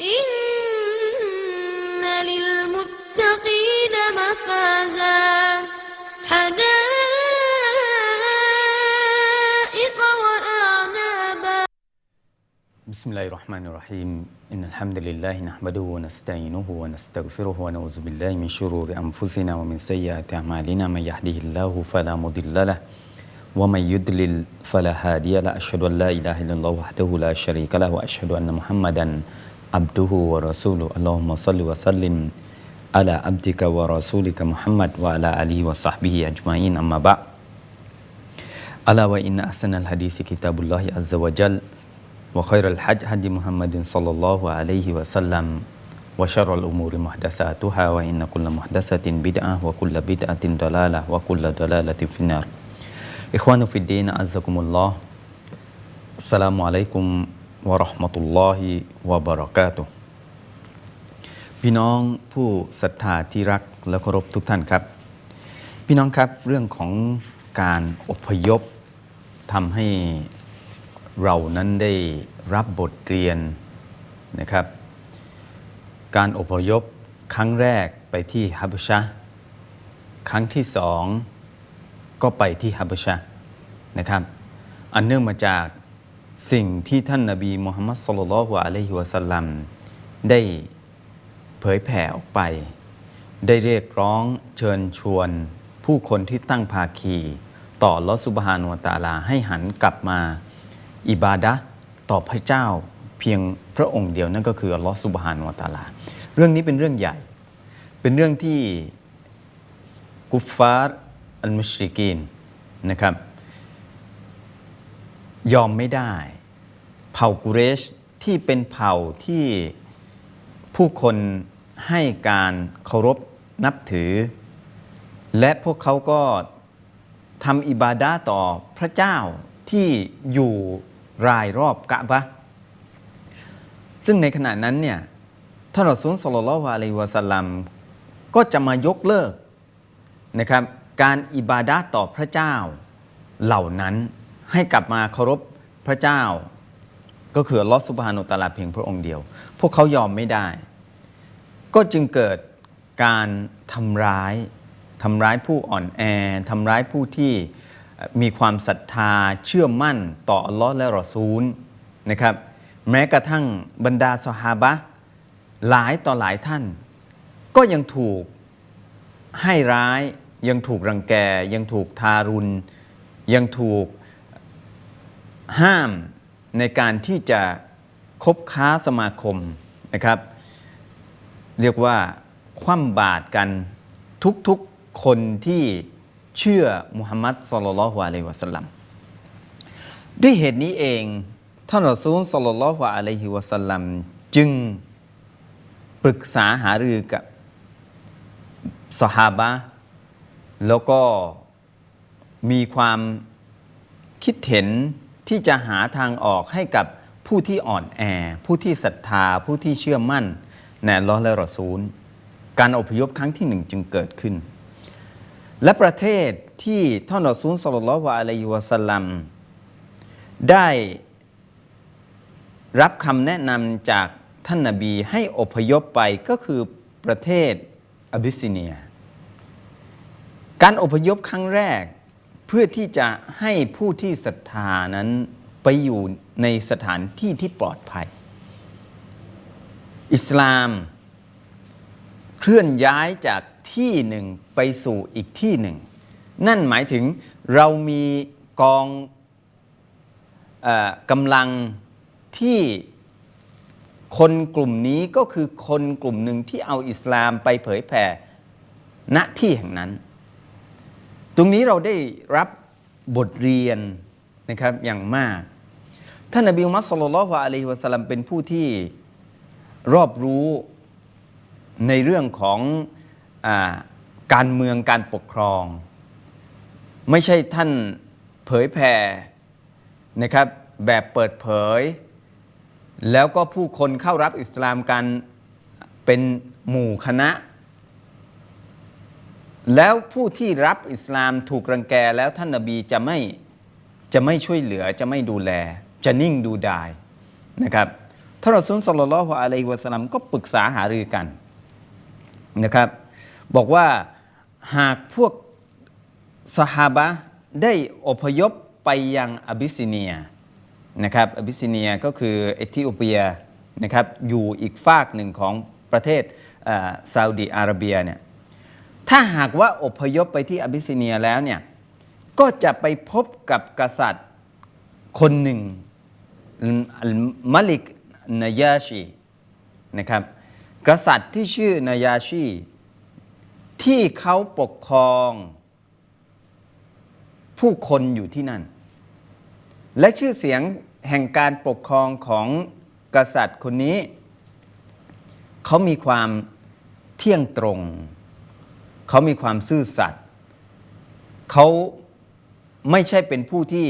إن للمتقين مفازا. حدائق وأعنابا. بسم الله الرحمن الرحيم. إن الحمد لله نحمده ونستعينه ونستغفره ونعوذ بالله من شرور أنفسنا ومن سيئات أعمالنا. من يهده الله فلا مضل له ومن يضلل فلا هادي له. أشهد أن لا إله إلا الله وحده لا شريك له وأشهد أن محمدا عبده ورسوله. اللهم صل وسلم على عبدك ورسولك محمد وعلى آله وصحبه أجمعين. أما بعد. ألا وإن أحسن الحديث كتاب الله عز وجل وخير الحج هدي محمد صلى الله عليه وسلم وشر الأمور محدثاتها وإن كل محدثة بدعة وكل بدعة ضلالة وكل ضلالة في النار. إخوان في الدين أعزكم الله. السلام عليكم วะราะห์มะตุลลอฮิวะบะเราะกพี่น้องผู้ศรัทธาที่รักและเคารพทุกท่านครับ พี่น้องครับเรื่องของการอพยพทำให้เรานั้นได้รับบทเรียนนะครับ การอพยพครั้งแรกไปที่ฮับชะครั้งที่สองก็ไปที่ฮับชะนะครับ อันเนื่องมาจาก สิ่งที่ท่านนาบีมุฮัมมัดสุลลัลฮุอะลัยฮิวะสัลลัมได้เผยแผ่ออกไป ได้เรียกร้องเชิญชวน ผู้คนที่ตั้งภาคี ต่อลอสุบฮานุวตาลาให้หันกลับมา อิบาดะต่อพระเจ้าเพียงพระองค์เดียวนั่นก็คือลอสุบฮานุวตาลา เรื่องนี้เป็นเรื่องใหญ่ เป็นเรื่องที่กุฟฟาร์อัลมุชริกีนนะครับ ยอมไม่ได้ เผ่ากุเรชที่เป็นเผ่าที่ผู้คนให้การเคารพนับถือ และพวกเขาก็ทำอิบาดาต่อพระเจ้าที่อยู่รายรอบกะบะ ซึ่งในขณะนั้นเนี่ยท่านรอซูลสลลัลลอฮุอะลัยวะสลลัมก็จะมายกเลิกนะครับการอิบาดาต่อพระเจ้าเหล่านั้น ให้กลับมาเคารพพระเจ้า ก็คือลอสุบฮานุตาลาเพียงพระองค์เดียว พวกเขายอมไม่ได้ ก็จึงเกิดการทำร้ายทำร้ายผู้อ่อนแอทำร้ายผู้ที่มีความศรัทธาเชื่อมั่นต่ออัลลอฮ์และรอซูลนะครับ แม้กระทั่งบรรดาสหาบะหลายต่อหลายท่าน ก็ยังถูกให้ร้ายยังถูกรังแก ยังถูกทารุณ ยังถูก ห้ามในการที่จะคบค้าสมาคมนะครับ เรียกว่าคว่ำบาตรกันทุกๆคนที่เชื่อมุฮัมมัดสลลัลฮุอะลัยฮิวะสัลลัมด้วยเหตุนี้เองท่านรอซูลสลลัลฮุอะลัยฮิวะสัลลัมจึงปรึกษาหารือกับสหาบะแล้วก็มีความคิดเห็น ที่จะหาทางออกให้กับผู้ที่อ่อนแอ ผู้ที่ศรัทธา ผู้ที่เชื่อมั่นในลลอฮ์และรอซูล การอพยพครั้งที่หนึ่งจึงเกิดขึ้น และประเทศที่ท่านรอซูลสลลัลลอฮุอะลัยฮิวะสัลลัมได้รับคำแนะนำจากท่านนาบีให้อพยพไปก็คือประเทศอบิสซิเนีย การอพยพครั้งแรก เพื่อที่จะให้ผู้ที่ศรัทธานั้นไปอยู่ในสถานที่ที่ปลอดภัย อิสลามเคลื่อนย้ายจากที่หนึ่งไปสู่อีกที่หนึ่ง นั่นหมายถึงเรามีกองอกำลังที่คนกลุ่มนี้ก็คือคนกลุ่มหนึ่งที่เอาอิสลามไปเผยแผ่ณที่แห่งนั้น รงนี้เราได้รับบทเรียนนะครับอย่างมาก ท่านนบีมุฮัมมัดสุลลัลลอฮุอะลัยฮิวะสัลลัมเป็นผู้ที่รอบรู้ในเรื่องของอการเมืองการปกครอง ไม่ใช่ท่านเผยแผ่นะครับแบบเปิดเผย แล้วก็ผู้คนเข้ารับอิสลามกันเป็นหมู่คณะ แล้วผู้ที่รับอิสลามถูกรังแกแล้วท่านนาบีจะไม่จะไม่ช่วยเหลือจะไม่ดูแล จะนิ่งดูดายนะครับท่านรอซูลสัลลัลลอฮุอะลัยฮิวะสัลลัมก็ปรึกษาหารือกันนะครับ บอกว่าหากพวกสหาบะได้อพยพไปยังอบิสซิเนียนะครับอบิสซิเนียก็คือเอธิโอเปียนะครับอยู่อีกฝากหนึ่งของประเทศอ่อซาอุดีอาระเบียเนี่ย ถ้าหากว่าอพยพไปที่อบิสซิเนียแล้วเนี่ยก็จะไปพบกับกษัตริย์คนหนึ่งมาลิกนายาชีนะครับกษัตริย์ที่ชื่อนายาชีที่เขาปกครอง ผู้คนอยู่ที่นั่น และชื่อเสียงแห่งการปกครองของกษัตริย์คนนี้ เขามีความเที่ยงตรง เขามีความซื่อสัตย์เขาไม่ใช่เป็นผู้ที่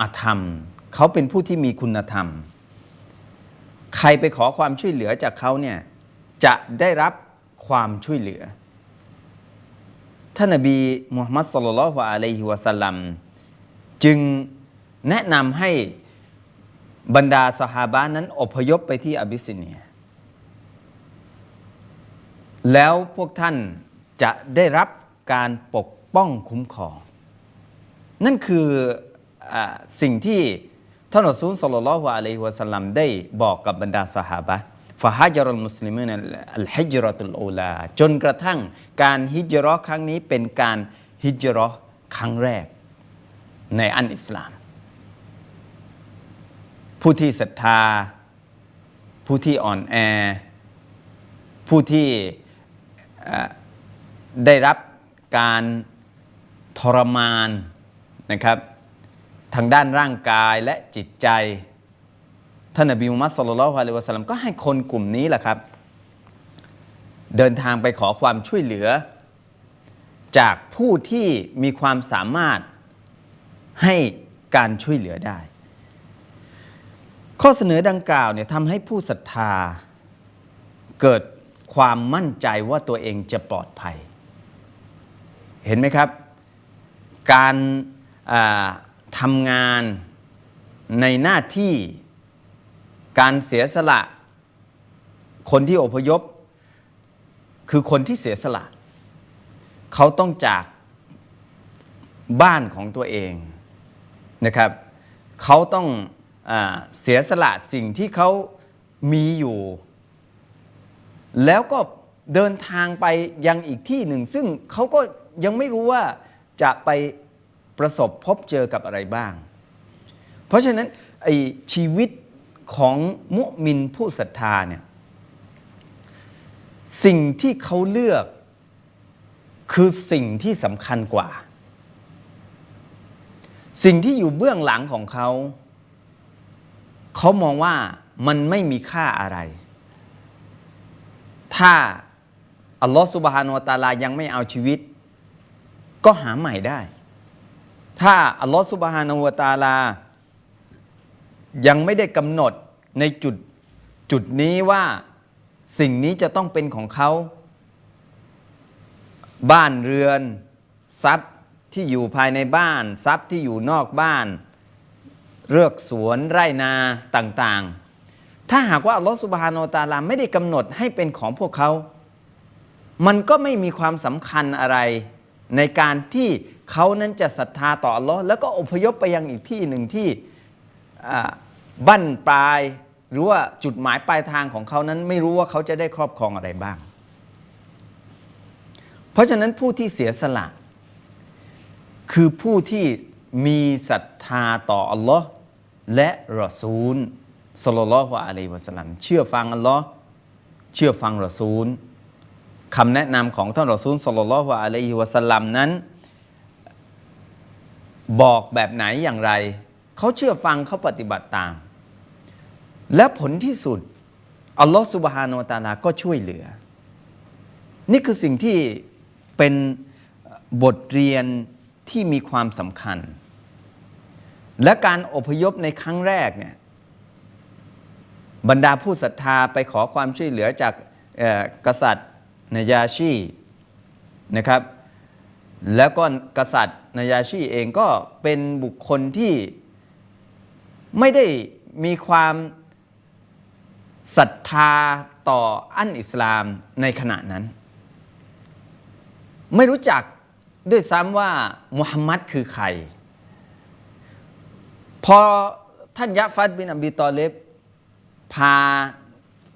อาธรรม เขาเป็นผู้ที่มีคุณธรรม ใครไปขอความช่วยเหลือจากเขาเนี่ยจะได้รับความช่วยเหลือ ท่านนบีมุฮัมมัดสุลลัลลอฮุอะลัยฮิวะสัลลัมจึงแนะนำให้บรรดาสหาบะนั้นอพยพไปที่อบิสซิเนีย แล้วพวกท่าน จะได้รับการปกป้องคุ้มครอง นั่นคืออสิ่งที่ท่านอัสูลสัลลัลลอฮุอะลัยฮิวะสัลลัมได้บอกกับบรรดาสหาบะฟะฮะจรัลมุสลิมีนอัลฮิจรัตุลอูลาจนกระทั่งการฮิจราะห์ครั้งนี้เป็นการฮิจราะห์ครั้งแรกในอันอิสลาม ผู้ที่ศรัทธา ผู้ที่อ่อนแอ ผู้ที่ ได้รับการทรมานนะครับทางด้านร่างกายและจิตใจท่านนบีมุฮัมมัดสุลลัลฮุอะลัยวะสัลลัมก็ให้คนกลุ่มนี้แหละครับ เดินทางไปขอความช่วยเหลือ จากผู้ที่มีความสามารถให้การช่วยเหลือได้ ข้อเสนอดังกล่าวเนี่ยทำให้ผู้ศรัทธา เกิดความมั่นใจว่าตัวเองจะปลอดภัย เห็นไหมครับ การอ่าทำงานในหน้าที่การเสียสละ คนที่อพยพ คือคนที่เสียสละ เขาต้องจากบ้านของตัวเองนะครับ เขาต้องอเสียสละสิ่งที่เขามีอยู่ แล้วก็เดินทางไปยังอีกที่หนึ่ง ซึ่งเขาก็ ยังไม่รู้ว่าจะไปประสบพบเจอกับอะไรบ้าง เพราะฉะนั้นไอชีวิตของมุมินผู้ศรัทธาเนี่ยสิ่งที่เขาเลือกคือสิ่งที่สำคัญกว่า สิ่งที่อยู่เบื้องหลังของเขา เขามองว่ามันไม่มีค่าอะไร ถ้าอัลลอฮฺสุบฮานวตาลายังไม่เอาชีวิต ก็หาใหม่ได้ ถ้าอัลลอฮฺสุบฮานาวตาลา ยังไม่ได้กำหนดในจุดจุดนี้ว่าสิ่งนี้จะต้องเป็นของเขา บ้านเรือน ทรัพย์ที่อยู่ภายในบ้าน ทรัพย์ที่อยู่นอกบ้าน เลือกสวนไร่นาต่างๆ ถ้าหากว่าอัลลอฮฺสุบฮานาวตาลาไม่ได้กำหนดให้เป็นของพวกเขา มันก็ไม่มีความสำคัญอะไร ในการที่เขานั้นจะศรัทธาต่ออัลลอฮ์แล้วก็อพยพไปยังอีกที่หนึ่งที่บั้นปลาย หรือว่าจุดหมายปลายทางของเขานั้นไม่รู้ว่าเขาจะได้ครอบครองอะไรบ้าง เพราะฉะนั้นผู้ที่เสียสละ คือผู้ที่มีศรัทธาต่ออัลลอฮ์และรอซูลสลลัลลอฮุอะลัยวะสัลลัมเชื่อฟังอัลลอฮ์เชื่อฟังรอซูล คำแนะนำของท่านรอซูลสลลัลลอฮุอะลัยฮิวะสัลลัมนั้น บอกแบบไหนอย่างไร เขาเชื่อฟังเขาปฏิบัติตาม และผลที่สุด อัลลอฮฺสุบฮานาอะตาลาก็ช่วยเหลือ นี่คือสิ่งที่เป็นบทเรียนที่มีความสำคัญ และการอพยพในครั้งแรกเนี่ยบรรดาผู้ศรัทธาไปขอความช่วยเหลือจากกษัตริย์ นายาชีนะครับ แล้วก็กษัตริย์นายาชีเองก็เป็นบุคคลที่ไม่ได้มีความศรัทธาต่ออันอิสลามในขณะนั้น ไม่รู้จักด้วยซ้ำว่ามุฮัมมัดคือใคร พอท่านยะฟัดบินอบีตอเลบพา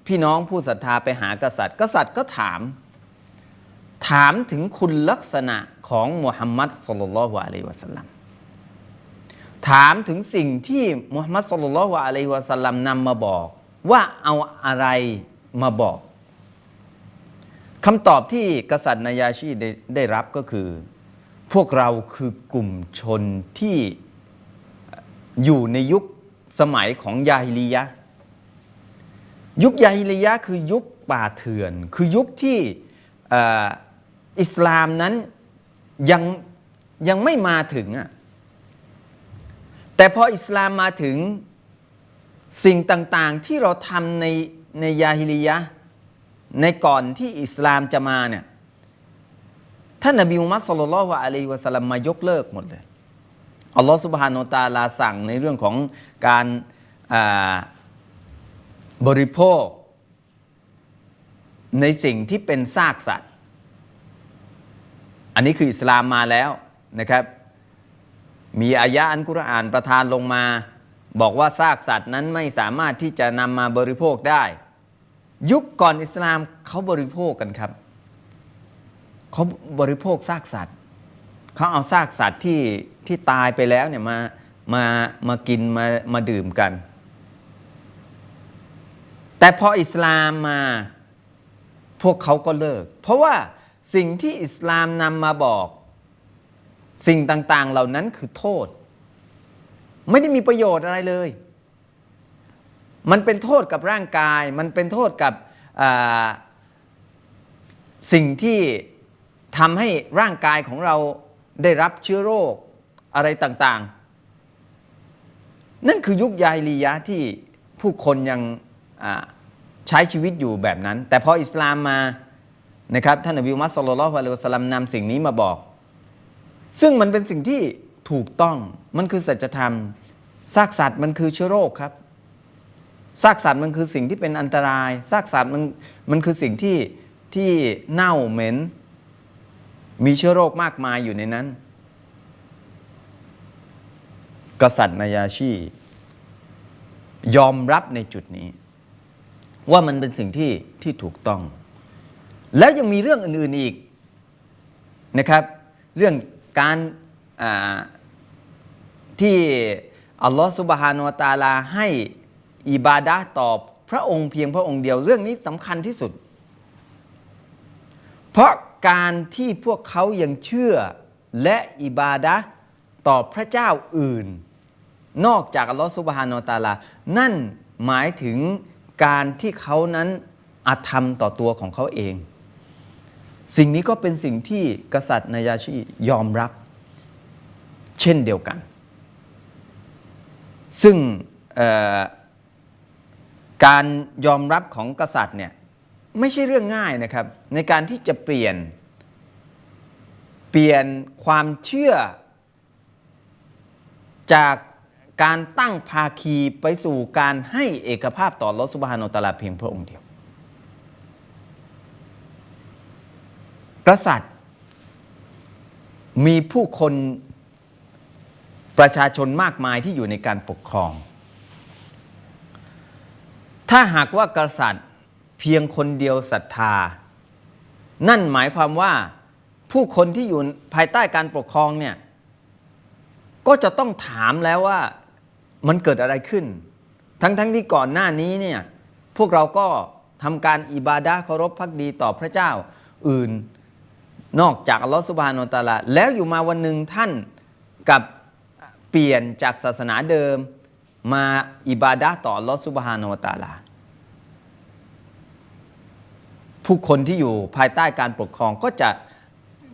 พี่น้องผู้ศรัทธาไปหากษัตริย์ กษัตริย์ก็ถาม ถามถึงคุณลักษณะของมุฮัมมัดสุลลัลลอฮุอะลัยฮิวะสัลลัมถามถึงสิ่งที่มุฮัมมัดสุลลัลลอฮุอะลัยฮิวะสัลลัมนำมาบอก ว่าเอาอะไรมาบอกคำตอบที่กษัตริย์นายาชีได้ได้รับก็คือ พวกเราคือกลุ่มชนที่อยู่ในยุคสมัยของยาฮิลียะ ยุคยาฮิลียะคือยุคป่าเถื่อน คือยุคที่ อิสลามนั้นยังยังไม่มาถึงอะแต่พออิสลามมาถึงสิ่งต่างๆที่เราทำในในยาฮิลียะในก่อนที่อิสลามจะมาเนี่ยท่านนบีมุฮัมมัดสุลลัลลอฮุอะลัยฮิวะสัลลัมมายกเลิกหมดเลยอัลลอฮฺสุบฮานาตาลาสั่งในเรื่องของการบริโภค ในสิ่งที่เป็นซากสัตว์ อันนี้คืออิสลามมาแล้วนะครับ มีอายะอันกุรอานประทานลงมา บอกว่าซากสัตว์นั้นไม่สามารถที่จะนำมาบริโภคได้ ยุคก่อนอิสลามเขาบริโภคกันครับเขาบริโภคซากสัตว์เขาเอาซากสัตว์ที่ที่ตายไปแล้วเนี่ยมามามากินมามาดื่มกัน แต่พออิสลามมาพวกเขาก็เลิก เพราะว่า สิ่งที่อิสลามนำมาบอก สิ่งต่าง ๆ เหล่านั้นคือโทษ ไม่ได้มีประโยชน์อะไรเลย มันเป็นโทษกับร่างกาย มันเป็นโทษกับสิ่งที่ทำให้ร่างกายของเราได้รับเชื้อโรคอะไรต่าง ๆ นั่นคือยุคยาฮิลียะที่ผู้คนยังใช้ชีวิตอยู่แบบนั้น แต่พออิสลามมา นะครับท่านนบีมุฮัมมัดสุลลัลลอฮุอะลัยวะสัลลัมนำสิ่งนี้มาบอก ซึ่งมันเป็นสิ่งที่ถูกต้องมันคือสัจธรรมซากสัตว์มันคือเชื้อโรคครับซากสัตว์มันคือสิ่งที่เป็นอันตรายซากสัตว์มันมันคือสิ่งที่ที่เน่าเหม็น มีเชื้อโรคมากมายอยู่ในนั้น กษัตริย์นายาชี ยอมรับในจุดนี้ ว่ามันเป็นสิ่งที่ที่ถูกต้อง แล้วยังมีเรื่องอื่นๆอีกนะครับ เรื่องการที่อัลลอฮฺสุบฮานุวตาลาให้อิบาดะต่อพระองค์เพียงพระองค์เดียว เรื่องนี้สำคัญที่สุด เพราะการที่พวกเขายังเชื่อและอิบาดะต่อพระเจ้าอื่น นอกจากอัลลอฮฺสุบฮานุวตาลา นั่นหมายถึงการที่เขานั้นอาธรรมต่อตัวของเขาเอง สิ่งนี้ก็เป็นสิ่งที่กษัตริย์นายาชียอมรับ เช่นเดียวกัน ซึ่งการยอมรับของกษัตริย์เนี่ยไม่ใช่เรื่องง่ายนะครับ ในการที่จะเปลี่ยน เปลี่ยนความเชื่อ จากการตั้งภาคีไปสู่การให้เอกภาพต่อรสุบฮานุตาลาเพียงพระองค์เดียว กษัตริย์ มีผู้คนประชาชนมากมายที่อยู่ในการปกครอง ถ้าหากว่ากษัตริย์เพียงคนเดียวศรัทธา นั่นหมายความว่าผู้คนที่อยู่ภายใต้การปกครองเนี่ยก็จะต้องถามแล้วว่ามันเกิดอะไรขึ้น ทั้งๆทที่ก่อนหน้านี้เนี่ยพวกเราก็ทำการอิบาดะเคารพพักดีต่อพระเจ้าอื่น นอกจากอัลลอฮฺสุบฮานอตะอาลาแล้วอยู่มาวันหนึ่งท่านกับเปลี่ยนจากศาสนาเดิมมาอิบาดะต่ออัลลอฮฺสุบฮานอตะอาลาผู้คนที่อยู่ภายใต้การปกครองก็จะ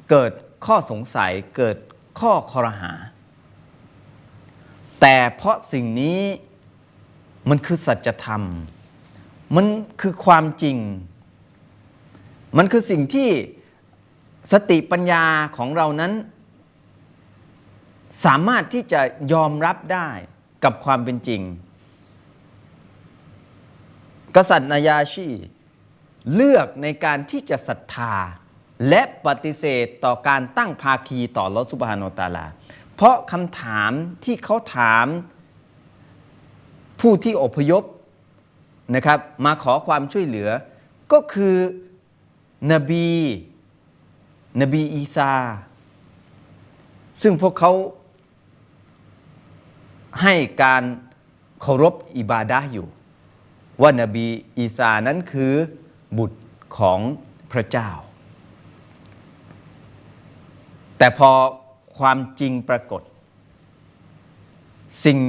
เกิดข้อสงสัยเกิดข้อคอรหา แต่เพราะสิ่งนี้มันคือสัจธรรม มันคือความจริง มันคือสิ่งที่ สติปัญญาของเรานั้น สามารถที่จะยอมรับได้กับความเป็นจริง กษัตริย์นายาชีเลือกในการที่จะศรัทธา และปฏิเสธต่อการตั้งภาคีต่อลอสุบฮานตาลา เพราะคำถามที่เขาถามผู้ที่อพยพนะครับ มาขอความช่วยเหลือ ก็คือนบี นบีอีสาซึ่งพวกเขาให้การเคารพอิบาดะอยู่ ว่านบีอีสานั้นคือบุตรของพระเจ้า แต่พอความจริงปรากฏ สิ่ง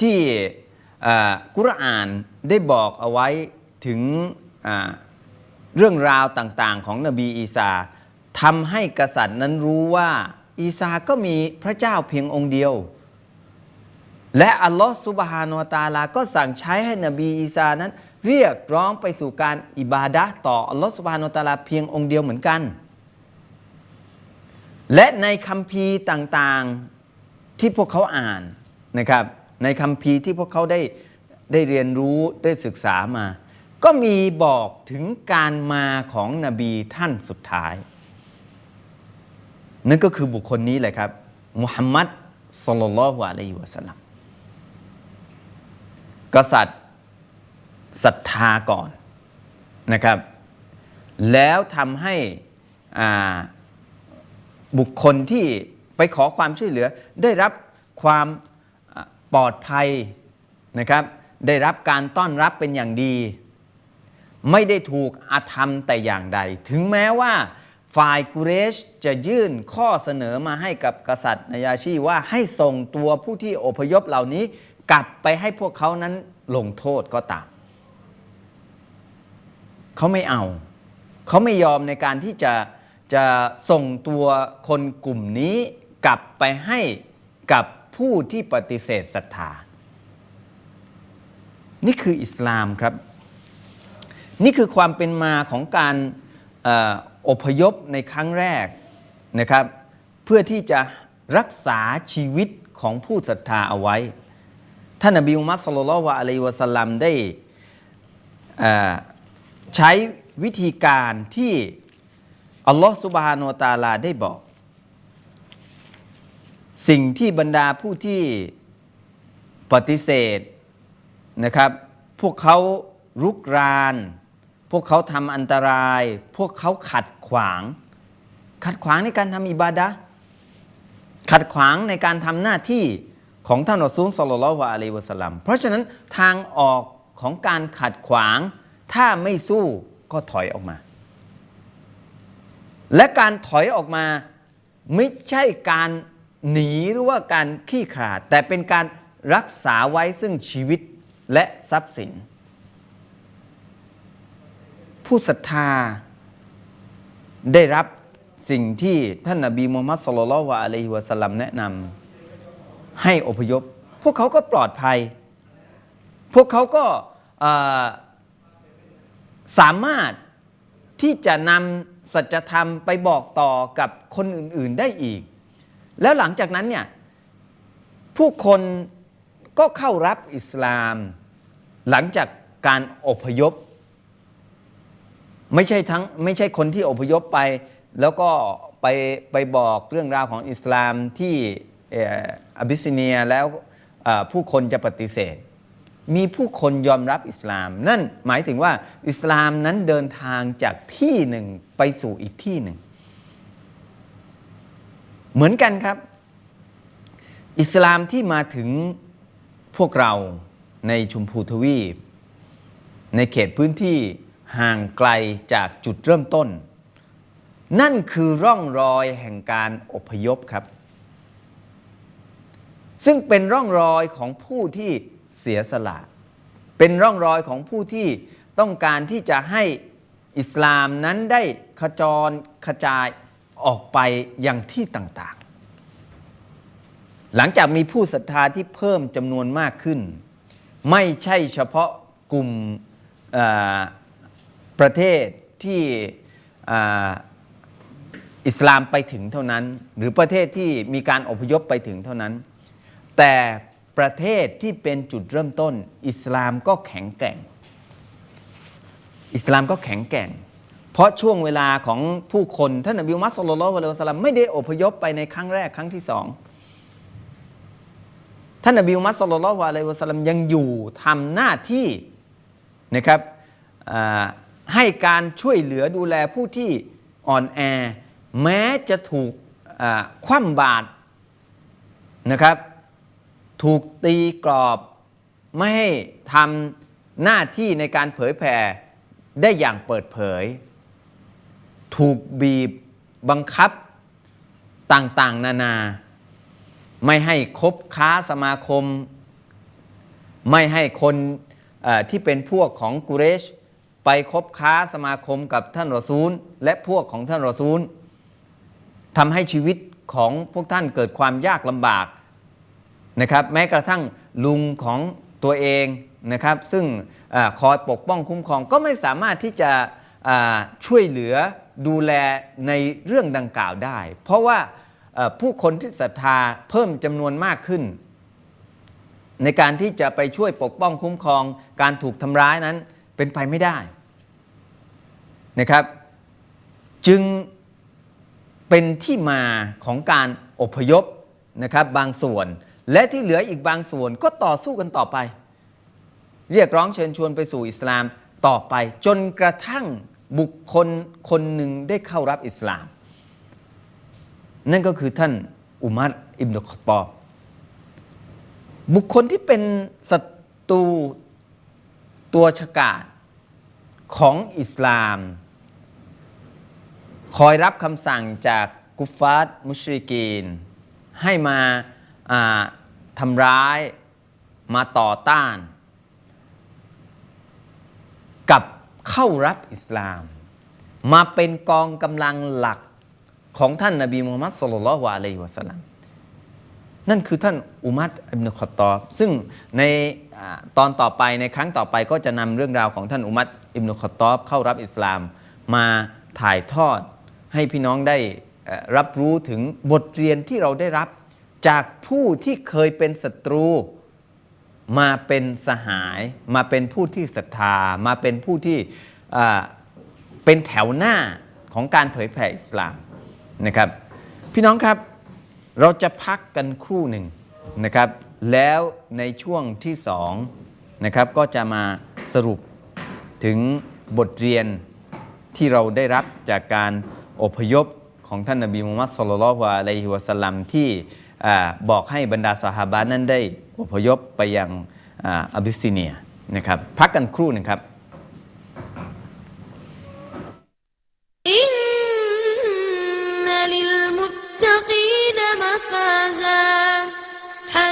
ที่กุรอานได้บอกเอาไว้ถึงเรื่องราวต่าง ๆ ของนบีอีสา ทำให้กษัตริย์นั้นรู้ว่าอีสาก็มีพระเจ้าเพียงองค์เดียว และอัลลอฮฺซุบฮานวตาลา ก็สั่งใช้ให้นบีอีสานั้น เรียกร้องไปสู่การอิบาดะต่ออัลลอฮฺซุบฮานวตาลาเพียงองค์เดียวเหมือนกัน และในคัมภีร์ต่างๆที่พวกเขาอ่านนะครับ ในคัมภีร์ที่พวกเขาได้ได้เรียนรู้ได้ศึกษามา ก็มีบอกถึงการมาของนบีท่านสุดท้าย นั่นก็คือบุคคลนี้แหละครับมุฮัมมัดสุลลัลลอฮุอะลัยฮิวะสัลลัมกษัตริย์ศรัทธาก่อนนะครับ แล้วทำให้บุคคลที่ไปขอความช่วยเหลือ ได้รับความปลอดภัยนะครับ ได้รับการต้อนรับเป็นอย่างดี ไม่ได้ถูกอาธรรมแต่อย่างใด ถึงแม้ว่า ฝ่ายกุเรชจะยื่นข้อเสนอมาให้กับกษัตริย์นายาชีว่าให้ส่งตัวผู้ที่อพยพเหล่านี้ กลับไปให้พวกเขานั้นลงโทษก็ตามเขาไม่เอา เขาไม่ยอมในการที่จะจะส่งตัวคนกลุ่มนี้กลับไปให้กับผู้ที่ปฏิเสธศรัทธา นี่คืออิสลามครับ นี่คือความเป็นมาของการ อพยพในครั้งแรกนะครับ เพื่อที่จะรักษาชีวิตของผู้ศรัทธาเอาไว้ ท่านนบีมุมัสลลลอฮุอะลัยวะสลัมได้ใช้วิธีการที่อัลลอฮฺสุบฮานวะตาลาได้บอก สิ่งที่บรรดาผู้ที่ปฏิเสธนะครับ พวกเขารุกราน พวกเขาทำอันตราย พวกเขาขัดขวาง ขัดขวางในการทำอิบาดะขัดขวางในการทำหน้าที่ของท่านอัสูลสลลัลลอฮุอะลัยวะสัลลัมเพราะฉะนั้นทางออกของการขัดขวาง ถ้าไม่สู้ก็ถอยออกมา และการถอยออกมาไม่ใช่การหนีหรือว่าการขี้ขลาดแต่เป็นการรักษาไว้ซึ่งชีวิตและทรัพย์สิน ผู้ศรัทธา ได้รับสิ่งที่ท่านนบีมูฮัมมัดสุลลัลลอฮุอะลัยฮิวะสัลลัมแนะนำให้อพยพ พวกเขาก็ปลอดภัย พวกเขาก็สามารถที่จะนำสัจธรรมไปบอกต่อกับคนอื่น ๆได้อีก แล้วหลังจากนั้นเนี่ยผู้คนก็เข้ารับอิสลาม หลังจากการอพยพ ไม่ใช่ทั้งไม่ใช่คนที่อพยพไป แล้วก็ไปไปบอกเรื่องราวของอิสลามที่อ่อบิสซิเนียแล้วผู้คนจะปฏิเสธ มีผู้คนยอมรับอิสลาม นั่นหมายถึงว่าอิสลามนั้นเดินทางจากที่หนึ่งไปสู่อีกที่หนึ่ง เหมือนกันครับ อิสลามที่มาถึงพวกเราในชุมพูทวีป ในเขตพื้นที่ ห่างไกลจากจุดเริ่มต้น นั่นคือร่องรอยแห่งการอพยพครับ ซึ่งเป็นร่องรอยของผู้ที่เสียสละ เป็นร่องรอยของผู้ที่ต้องการที่จะให้อิสลามนั้นได้ขจรกระจายออกไปยังที่ต่างๆ หลังจากมีผู้ศรัทธาที่เพิ่มจำนวนมากขึ้น ไม่ใช่เฉพาะกลุ่ม ประเทศที่อิสลามไปถึงเท่านั้น หรือประเทศที่มีการอพยพไปถึงเท่านั้น แต่ประเทศที่เป็นจุดเริ่มต้น อิสลามก็แข็งแกร่ง อิสลามก็แข็งแกร่ง เพราะช่วงเวลาของผู้คนท่านนบีมุฮัมมัดสุลลัลอฮุอะลัยฮิวะสัลลัมไม่ได้อพยพไปในครั้งแรกครั้งที่สองท่านนบีมุฮัมมัดสุลลัลอฮุอะลัยฮิวะสัลลัมยังอยู่ทำหน้าที่นะครับอ่า ให้การช่วยเหลือดูแลผู้ที่อ่อนแอ แม้จะถูกคว่ำบาตรนะครับ ถูกตีกรอบไม่ให้ทำหน้าที่ในการเผยแผ่ได้อย่างเปิดเผย ถูกบีบบังคับต่างๆ นานา ไม่ให้คบค้าสมาคม ไม่ให้คนที่เป็นพวกของกุเรช ไปคบค้าสมาคมกับท่านรอซูล และพวกของท่านรอซูลทำให้ชีวิตของพวกท่านเกิดความยากลำบากนะครับ แม้กระทั่งลุงของตัวเองนะครับ ซึ่งอคอยปกป้องคุ้มครองก็ไม่สามารถที่จะช่วยเหลือดูแลในเรื่องดังกล่าวได้ เพราะว่าผู้คนที่ศรัทธาเพิ่มจำนวนมากขึ้น ในการที่จะไปช่วยปกป้องคุ้มครองการถูกทำร้ายนั้น เป็นไปไม่ได้นะครับ จึงเป็นที่มาของการอพยพนะครับบางส่วน และที่เหลืออีกบางส่วนก็ต่อสู้กันต่อไป เรียกร้องเชิญชวนไปสู่อิสลามต่อไป จนกระทั่งบุคคลคนหนึ่งได้เข้ารับอิสลาม นั่นก็คือท่านอุมัรอิบนุขอตอบ บุคคลที่เป็นศัตรูตัวฉกาจ ของอิสลาม คอยรับคำสั่งจากกุฟฟาร์ดมุชริกีน ให้มาาทำร้ายมาต่อต้าน กับเข้ารับอิสลาม มาเป็นกองกำลังหลักของท่านนบีมูฮัมมัดสุลลัลลอฮุอะลัยฮิวะสัลลัมนั่นคือท่านอุมัรอิบนุขอตตอบ ซึ่งในอตอนต่อไปในครั้งต่อไปก็จะนำเรื่องราวของท่านอุมัร อิบนุขอตอบเข้ารับอิสลาม มาถ่ายทอดให้พี่น้องได้รับรู้ถึงบทเรียนที่เราได้รับจากผู้ที่เคยเป็นศัตรู มาเป็นสหาย มาเป็นผู้ที่ศรัทธา มาเป็นผู้ที่เป็นแถวหน้าของการเผยแผ่อิสลามนะครับ พี่น้องครับเราจะพักกันครู่หนึ่งนะครับ แล้วในช่วงที่สองนะครับก็จะมาสรุป ถึงบทเรียนที่เราได้รับจากการอพยพของท่านนบีมุฮัมมัดสุลลัลฮวาอะลัยฮิวะสัลลัมที่บอกให้บรรดาสหายนั้นได้อพยพไปยังอับดุสซีเนียนะครับพักกันครู่นึงครับอินนัลมุตตะกีนมะฟาซาฮะ